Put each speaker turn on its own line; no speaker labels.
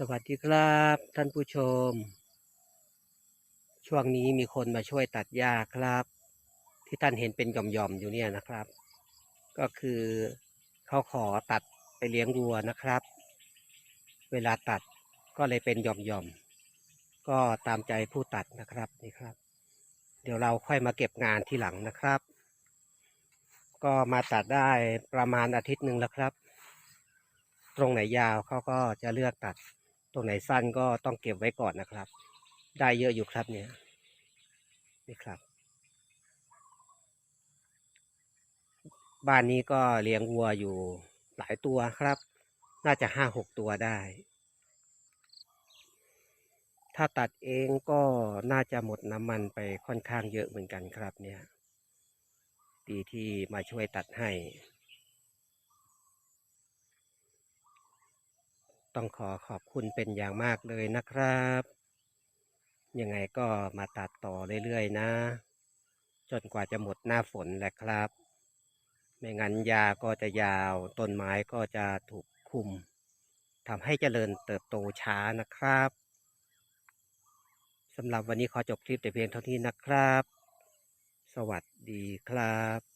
สวัสดีครับท่านผู้ชม ช่วงนี้มีคนมาช่วยตัดหญ้าครับ ที่ท่านเห็นเป็นหย่อมๆอยู่เนี่ยนะครับ ก็คือเขาขอตัดไปเลี้ยงวัวนะครับ เวลาตัดก็เลยเป็นหย่อมๆก็ตามใจผู้ตัดนะครับนี่ครับ เดี๋ยวเราค่อยมาเก็บงานที่หลังนะครับ ก็มาตัดได้ประมาณอาทิตย์หนึ่งแล้วครับ ตรงไหนยาวเขาก็จะเลือกตัด ตรงไหนสั้นก็ต้องเก็บไว้ก่อนนะครับ ได้เยอะอยู่ครับเนี่ยนี่ครับ บ้านนี้ก็เลี้ยงวัวอยู่หลายตัวครับ น่าจะห้าหกตัวได้ ถ้าตัดเองก็น่าจะหมดน้ำมันไปค่อนข้างเยอะเหมือนกันครับเนี่ย ดีที่มาช่วยตัดให้ ต้องขอขอบคุณเป็นอย่างมากเลยนะครับ ยังไงก็มาตัดต่อเรื่อยๆนะ จนกว่าจะหมดหน้าฝนแหละครับ ไม่งั้นยาก็จะยาว ต้นไม้ก็จะถูกคุมทำให้เจริญเติบโตช้านะครับสำหรับวันนี้ขอจบคลิปแต่เพียงเท่านี้นะครับ สวัสดีครับ